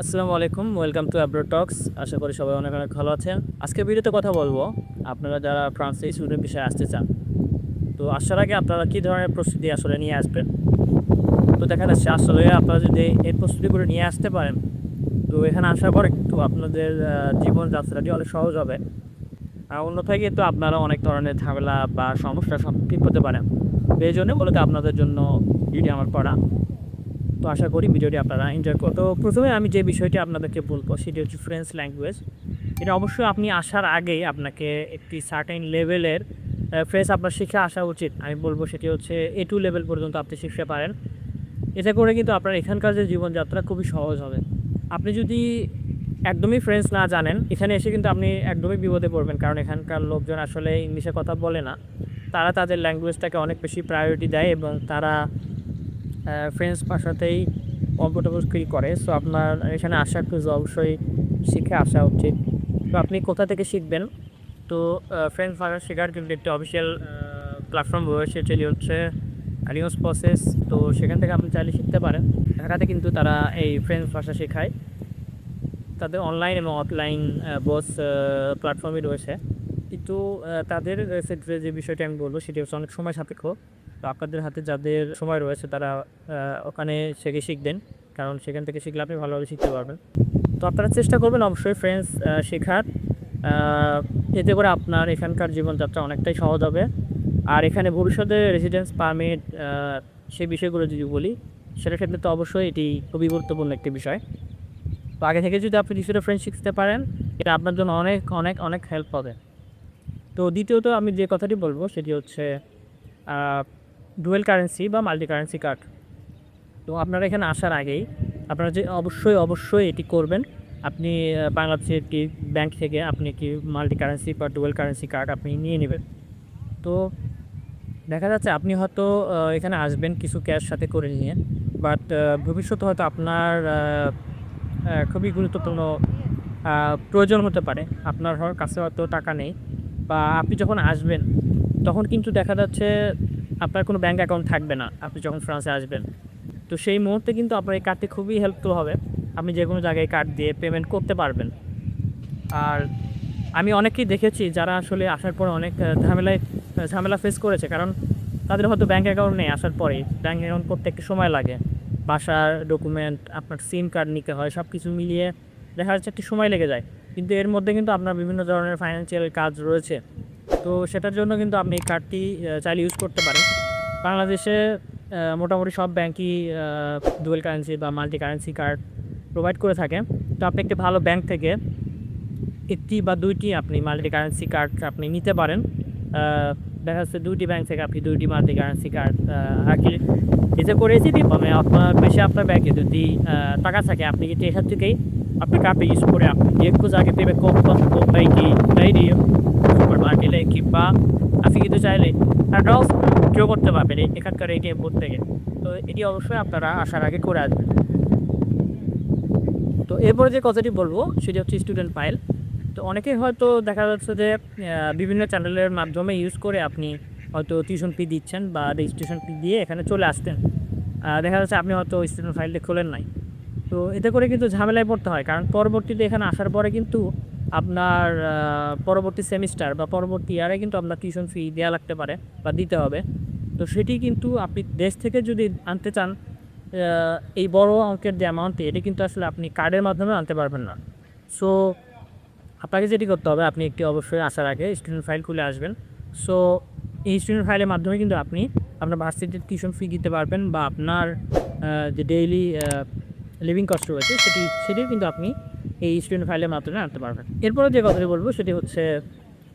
আসসালামু আলাইকুম, welcome to অ্যাব্রো টক্স আশা করি সবাই অনেক অনেক ভালো আছেন। আজকে ভিডিওতে কথা বলব আপনারা যারা ফ্রান্সে স্টুডেন্ট বিষয়ে আসতে চান, তো আসার আগে আপনারা কী ধরনের প্রস্তুতি আসলে নিয়ে আসবেন? তো দেখা যাচ্ছে আসলে আপনারা যদি এই প্রস্তুতিগুলো নিয়ে আসতে পারেন, তো এখানে আসার পরে কিন্তু আপনাদের জীবনযাত্রাটি অনেক সহজ হবে। আর অন্যথায় কিন্তু আপনারা অনেক ধরনের ঝামেলা বা সমস্যার সম্মুখীন হতে পারেন। এই জন্য মূলত আপনাদের জন্য ভিডিও আমার করা। তো আশা করি ভিডিওটি আপনারা এনজয় করো তো প্রথমে আমি যে বিষয়টি আপনাদেরকে বলব, সেটি হচ্ছে ফ্রেঞ্চ ল্যাঙ্গুয়েজ এটা অবশ্যই আপনি আসার আগেই আপনাকে একটি সার্টেন লেভেলের ফ্রেঞ্চ আপনার শিখে আসা উচিত। আমি বলব সেটি হচ্ছে এ টু লেভেল পর্যন্ত আপনি শিখতে পারেন। এতে করে কিন্তু আপনার এখানকার যে জীবনযাত্রা খুবই সহজ হবে। আপনি যদি একদমই ফ্রেঞ্চ না জানেন, এখানে এসে কিন্তু আপনি একদমই বিপদে পড়বেন, কারণ এখানকার লোকজন আসলে ইংলিশে কথা বলে না। তারা তাদের ল্যাঙ্গুয়েজটাকে অনেক বেশি প্রায়োরিটি দেয় এবং তারা ফ্রেঞ্চ ভাষাতেই কমফোর্টেবল ফিল করে। সো আপনার এখানে আসা একটু অবশ্যই শিখে আসা উচিত। তো আপনি কোথা থেকে শিখবেন? তো ফ্রেঞ্চ ভাষা শেখার কিন্তু একটি অফিসিয়াল প্ল্যাটফর্ম রয়েছে, যেটি হচ্ছে আলিয়ন্স প্রসেস তো, সেখান থেকে আপনি চাইলে শিখতে পারেন। ঢাকাতে কিন্তু তারা এই ফ্রেঞ্চ ভাষা শেখায়। তাদের অনলাইন এবং অফলাইন বোস প্ল্যাটফর্মই রয়েছে। কিন্তু তাদের ক্ষেত্রে যে বিষয়টি আমি বলব, সেটি হচ্ছে অনেক সময় সাপেক্ষ। তো আপনাদের হাতে যাদের সময় রয়েছে তারা ওখানে শিখে শিখবেন। কারণ সেখান থেকে শিখলে আপনি ভালোভাবে শিখতে পারবেন। তো আপনারা চেষ্টা করবেন অবশ্যই ফ্রেন্ডস শেখার। এতে করে আপনার এখানকার জীবনযাত্রা অনেকটাই সহজ হবে। আর এখানে ভবিষ্যতে রেসিডেন্স পারমিট সেই বিষয়গুলো যদি বলি, সেটার ক্ষেত্রে তো অবশ্যই এটি খুবই গুরুত্বপূর্ণ একটি বিষয়। তো আগে থেকে যদি আপনি কিছুটা ফ্রেঞ্চ শিখতে পারেন, এটা আপনার জন্য অনেক অনেক অনেক হেল্প হবে। তো দ্বিতীয়ত আমি যে কথাটি বলব, সেটি হচ্ছে ডুয়েল কারেন্সি বা মাল্টি কারেন্সি কার্ড। তো আপনারা এখানে আসার আগেই আপনারা যে অবশ্যই অবশ্যই এটি করবেন। আপনি বাংলাদেশের কি ব্যাংক থেকে আপনি কি মাল্টি কারেন্সি বা ডুয়েল কারেন্সি কার্ড আপনি নিয়ে নেবেন। তো দেখা যাচ্ছে আপনি হয়তো এখানে আসবেন কিছু ক্যাশ সাথে করে নিয়ে। বাট ভবিষ্যতে হয়তো আপনার খুবই গুরুত্বপূর্ণ প্রয়োজন হতে পারে। আপনার কাছে হয়তো টাকা নেই। বা আপনি যখন আসবেন, তখন কিন্তু দেখা যাচ্ছে আপনার কোনো ব্যাঙ্ক অ্যাকাউন্ট থাকবে না, আপনি যখন ফ্রান্সে আসবেন। তো সেই মুহূর্তে কিন্তু আপনার এই কার্ডটি খুবই হেল্পফুল হবে। আপনি যে কোনো জায়গায় কার্ড দিয়ে পেমেন্ট করতে পারবেন। আর আমি অনেকেই দেখেছি যারা আসলে আসার পরে অনেক ঝামেলায় ঝামেলা ফেস করেছে। কারণ তাদের হয়তো ব্যাঙ্ক অ্যাকাউন্ট নেই আসার পরেই। ব্যাঙ্ক অ্যাকাউন্ট করতে একটু সময় লাগে। বাসার ডকুমেন্ট আপনার সিম কার্ড নিতে হয় সব কিছু মিলিয়ে দেখা যাচ্ছে একটু সময় লেগে যায়। কিন্তু এর মধ্যে কিন্তু আপনার বিভিন্ন ধরনের ফাইন্যান্সিয়াল কাজ রয়েছে। তো সেটার জন্য কিন্তু আপনি এই কার্ডটি চাইলে ইউজ করতে পারেন। বাংলাদেশে মোটামুটি সব ব্যাংকই ডুয়েল কারেন্সি বা মাল্টি কারেন্সি কার্ড প্রোভাইড করে থাকে। তো আপনি একটি ভালো ব্যাংক থেকে একটি বা দুইটি আপনি মাল্টি কারেন্সি কার্ড আপনি নিতে পারেন। দেখা যাচ্ছে দুইটি ব্যাংক থেকে আপনি দুইটি মাল্টি কারেন্সি কার্ড কি এতে করে যদি মানে আপনার বেশি আপনার ব্যাংকে যদি টাকা থাকে, আপনি কিন্তু এখান থেকেই আপনি কার্ডটা ইউজ করে আপনি যে কোনো জায়গায় পেবে কোম্পানি সুপার মার্কেটে কিংবা আপনি কিন্তু চাইলে টাকাও কেউ করতে পারবেন এখানকার এটিএম বোর্ড থেকে। তো এটি অবশ্যই আপনারা আসার আগে করে আসবেন। তো এরপরে যে কথাটি বলব, সেটি হচ্ছে স্টুডেন্ট ফাইল তো অনেকেই হয়তো দেখা যাচ্ছে যে বিভিন্ন চ্যানেলের মাধ্যমে ইউজ করে আপনি হয়তো টিউশন ফি দিচ্ছেন বা রেজিস্ট্রেশন ফি দিয়ে এখানে চলে আসতেন দেখা যাচ্ছে আপনি হয়তো স্টুডেন্ট ফাইলটা খোলেন নাই। তো এতে করে কিন্তু ঝামেলায় পড়তে হয়, কারণ পরবর্তীতে এখানে আসার পরে কিন্তু আপনার পরবর্তী সেমিস্টার বা পরবর্তী ইয়ারে কিন্তু আপনার টিউশন ফি দেওয়া লাগতে পারে বা দিতে হবে। তো সেটি কিন্তু আপনি দেশ থেকে যদি আনতে চান এই বড় অঙ্কের যে অ্যামাউন্টটি এটি কিন্তু আসলে আপনি কার্ডের মাধ্যমে আনতে পারবেন না। সো আপনাকে যেটি করতে হবে, আপনি একটি অবশ্যই আসার আগে স্টুডেন্ট ফাইল খুলে আসবেন। সো এই স্টুডেন্ট ফাইলের মাধ্যমে কিন্তু আপনি আপনার ভার্সিটির টিউশন ফি দিতে পারবেন বা আপনার যে ডেইলি লিভিং কস্ট রয়েছে, সেটি, সেটিও কিন্তু আপনি এই স্টুডেন্ট ফাইলের মাধ্যমে আনতে পারবেন। এরপরে যে কথাটি বলব, সেটি হচ্ছে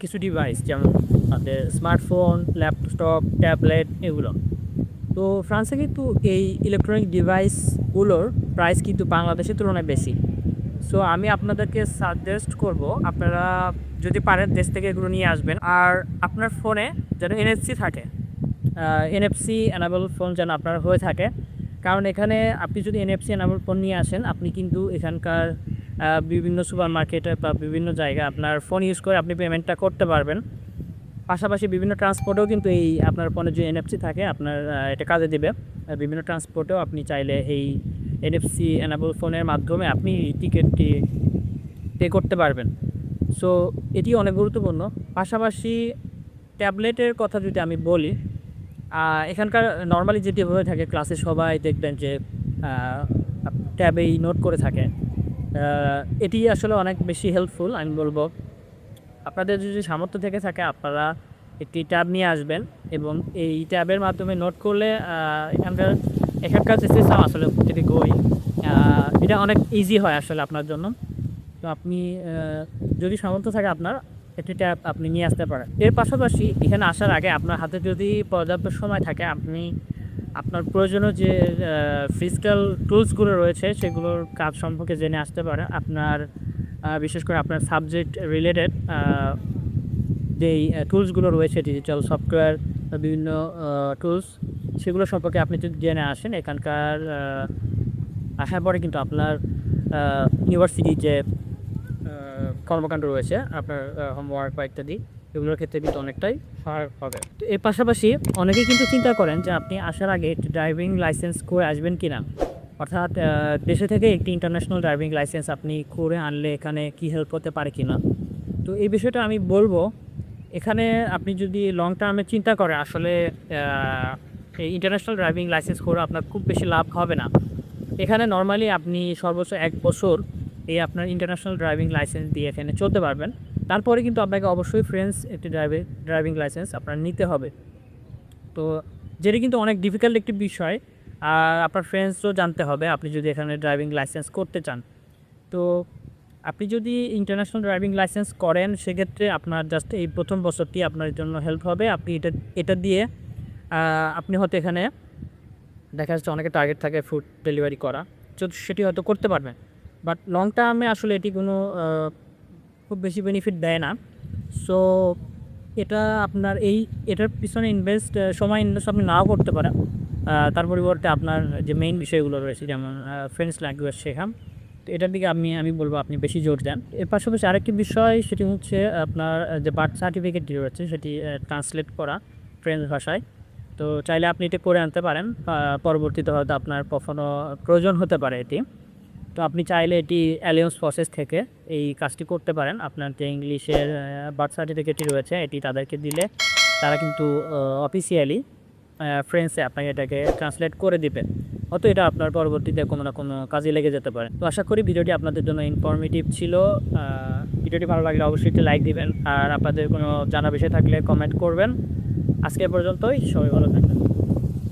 কিছু ডিভাইস যেমন আমাদের স্মার্টফোন ল্যাপটপ ট্যাবলেট এগুলো। তো ফ্রান্সে কিন্তু এই ইলেকট্রনিক ডিভাইসগুলোর প্রাইস কিন্তু বাংলাদেশের তুলনায় বেশি। সো আমি আপনাদেরকে সাজেস্ট করব, আপনারা যদি পারেন দেশ থেকে এগুলো নিয়ে আসবেন। আর আপনার ফোনে যেন এনএফসি থাকে এনএফসি অ্যানাবল ফোন যেন আপনার হয়ে থাকে। কারণ এখানে আপনি যদি এনএফসি অ্যানাবল ফোন নিয়ে আসেন, আপনি কিন্তু এখানকার বিভিন্ন সুপার মার্কেটে বা বিভিন্ন জায়গায় আপনার ফোন ইউজ করে আপনি পেমেন্টটা করতে পারবেন। পাশাপাশি বিভিন্ন ট্রান্সপোর্টেও কিন্তু এই আপনার ফোনে যে এনএফসি থাকে, আপনার এটা কাজে দেবে। বিভিন্ন ট্রান্সপোর্টেও আপনি চাইলে এই এনএফসি এনাবল ফোনের মাধ্যমে আপনি টিকিটটি পে করতে পারবেন। সো এটি অনেক গুরুত্বপূর্ণ। পাশাপাশি ট্যাবলেটের কথা যদি আমি বলি এখানকার নর্মালি যেটি হয়ে থাকে ক্লাসে সবাই দেখবেন যে ট্যাবেই নোট করে থাকে। এটি আসলে অনেক বেশি হেল্পফুল আমি বলব। আপনাদের যদি সামর্থ্য থেকে থাকে, আপনারা একটি ট্যাব নিয়ে আসবেন এবং এই ট্যাবের মাধ্যমে নোট করলে এখানকার এখানকার যে সিস্টেম আসলে প্রতিটি বই এটা অনেক ইজি হয় আসলে আপনার জন্য। তো আপনি যদি সামর্থ্য থাকে আপনার, একটি ট্যাব আপনি নিয়ে আসতে পারেন। এর পাশাপাশি এখানে আসার আগে আপনার হাতে যদি পর্যাপ্ত সময় থাকে, আপনি আপনার প্রয়োজনীয় যে ফিজিক্যাল টুলসগুলো রয়েছে, সেগুলোর কাজ সম্পর্কে জেনে আসতে পারেন। আপনার বিশেষ করে আপনার সাবজেক্ট রিলেটেড যেই টুলসগুলো রয়েছে ডিজিটাল সফটওয়্যার বিভিন্ন টুলস সেগুলো সম্পর্কে আপনি যদি জেনে আসেন, এখানকার আসার পরে কিন্তু আপনার ইউনিভার্সিটির যে কর্মকাণ্ড রয়েছে, আপনার হোমওয়ার্ক বা ইত্যাদি এগুলোর ক্ষেত্রে কিন্তু অনেকটাই সহায়ক হবে। তো এর পাশাপাশি অনেকেই কিন্তু চিন্তা করেন যে আপনি আসার আগে ড্রাইভিং লাইসেন্স করে আসবেন কি না অর্থাৎ দেশে থেকে একটি ইন্টারন্যাশনাল ড্রাইভিং লাইসেন্স আপনি করে আনলে এখানে কি হেল্প করতে পারে কি না তো এই বিষয়টা আমি বলব, এখানে আপনি যদি লং টার্মে চিন্তা করে, আসলে এই ইন্টারন্যাশনাল ড্রাইভিং লাইসেন্স করে আপনার খুব বেশি লাভ হবে না। এখানে নর্মালি আপনি সর্বোচ্চ এক বছর এই আপনার ইন্টারন্যাশনাল ড্রাইভিং লাইসেন্স দিয়ে এখানে চলতে পারবেন। তারপরে কিন্তু আপনাকে অবশ্যই ফ্রেন্স একটি ড্রাইভিং ড্রাইভিং লাইসেন্স আপনার নিতে হবে। তো যেটি কিন্তু অনেক ডিফিকাল্ট একটি বিষয়, আর আপনার ফ্রেন্ডসও জানতে হবে, আপনি যদি এখানে ড্রাইভিং লাইসেন্স করতে চান। তো আপনি যদি ইন্টারন্যাশনাল ড্রাইভিং লাইসেন্স করেন, সেক্ষেত্রে আপনার জাস্ট এই প্রথম বছরটি আপনার জন্য হেল্প হবে। আপনি এটা এটা দিয়ে আপনি হয়তো এখানে দেখা যাচ্ছে অনেকে টার্গেট থাকে ফুড ডেলিভারি করা। তো সেটি হয়তো করতে পারবেন। বাট লং টার্মে আসলে এটি কোনো খুব বেশি বেনিফিট দেয় না। সো এটা আপনার এই, এটার পিছনে ইনভেস্ট সময় ইনভেস্ট আপনি নাও করতে পারেন। তার পরিবর্তে আপনার যে মেইন বিষয়গুলো রয়েছে, যেমন ফ্রেঞ্চ ল্যাঙ্গুয়েজ শেখা তো এটার দিকে আমি আমি বলব আপনি বেশি জোর দেন। এর পাশাপাশি আরেকটি বিষয়, সেটি হচ্ছে আপনার যে বার্থ সার্টিফিকেটটি রয়েছে, সেটি ট্রান্সলেট করা ফ্রেঞ্চ ভাষায়। তো চাইলে আপনি এটা করে আনতে পারেন পরবর্তীতে হয়তো আপনার কখনো প্রয়োজন হতে পারে এটি। তো আপনি চাইলে এটি অ্যালিয়েন্স প্রসেস থেকে এই কাজটি করতে পারেন। আপনার যে ইংলিশের বার্থ সার্টিফিকেটটি রয়েছে, এটি তাদেরকে দিলে তারা কিন্তু অফিসিয়ালি ফ্রেন্সে আপনাকে এটাকে ট্রান্সলেট করে দিবে। হয়তো এটা আপনার পরবর্তীতে কোনো না কোনো কাজে লেগে যেতে পারে। তো আশা করি ভিডিওটি আপনাদের জন্য ইনফরমেটিভ ছিল। ভিডিওটি ভালো লাগলে অবশ্যই একটি লাইক দিবেন। আর আপনাদের কোনো জানা বিষয় থাকলে কমেন্ট করবেন। আজকে পর্যন্তই। সবাই ভালো থাকবেন।